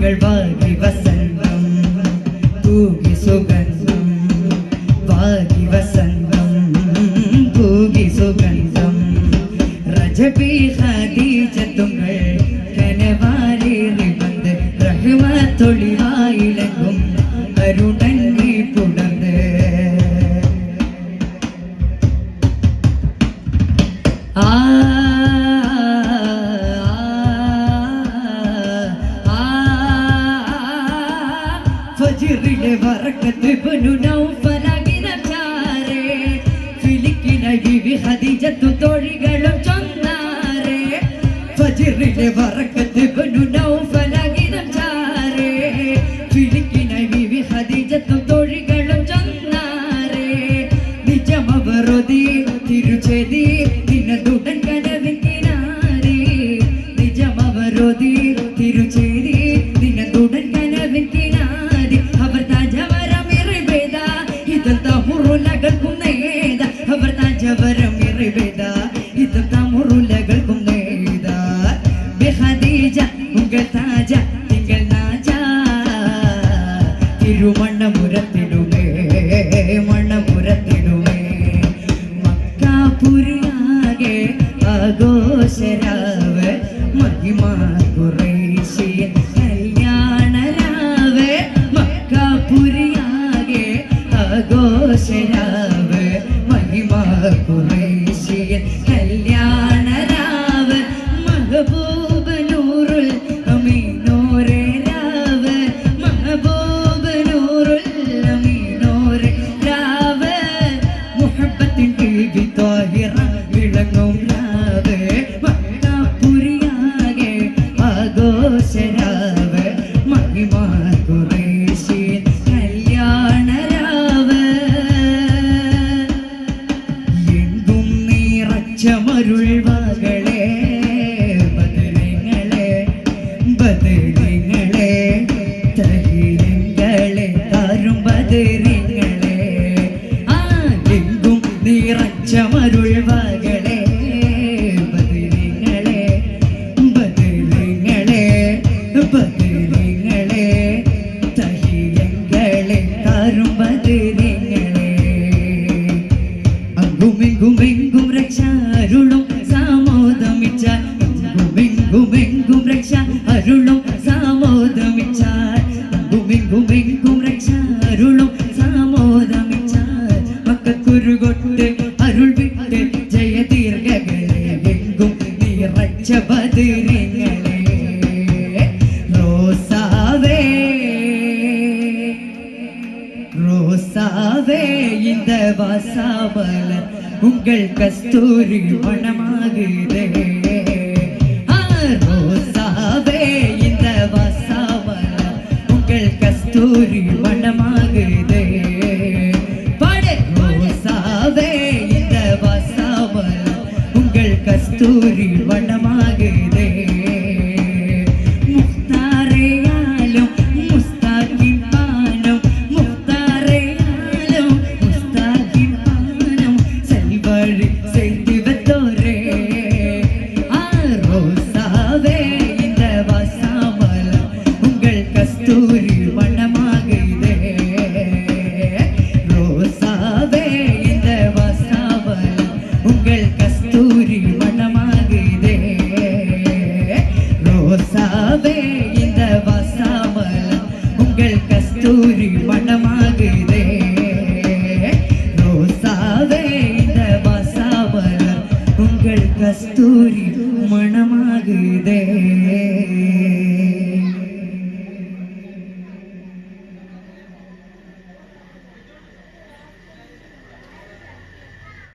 ഇകൾവാകി വസന്തം തൂകി സുഗന്ധം വാകി വസന്തം തൂകി സുഗന്ധം രജബി ഖദീജത്തുങ്ങൾ കനവാലേറി വന്ന് റഹ്മത്തൊളിവായിലങ്കും അരുണന്മി പുണർന്ന് kirine varakta tüpünü naufel തിരുമണ്ണമുരത്തിടുമേ മണ്ണപുരത്തിടുമേ മക്കാപുരിയാകെ ആഘോഷരാവ് മഹിമാ കുറേശ്യൻ കല്യാണരാവ്. മക്കാപുരിയാകെ ആഘോഷരാവ് മഹിമാ കുറേശ്യൻ കീഴി വിളങ്ങും രാവ്. നിറച്ച മരുൾവകളെ ബദലിങ്ങളെ ബദലിങ്ങളെ ബദലിങ്ങളെ തഹിയങ്ങളെ താരും ബദലിങ്ങളെ. അങ്കുമെങ്കുമെങ്കും രക്ഷ അരുളും സാമോദമിച്ച അങ്കുമെങ്കുമെങ്കും രക്ഷ അരുളും ஒன்று கொண்டு அருள் விட்டு ஜெய தீர்கங்களே எங்கும் நீரச்ச பதிரங்களே ரோசாவே ரோசாவே இந்த வாசாவல உங்கள் கஸ்தூரி மணமாகுதே ரோசாவே இந்த வாசாவல உங்கள் கஸ்தூரி மணமாகுதே തുരിവട്ട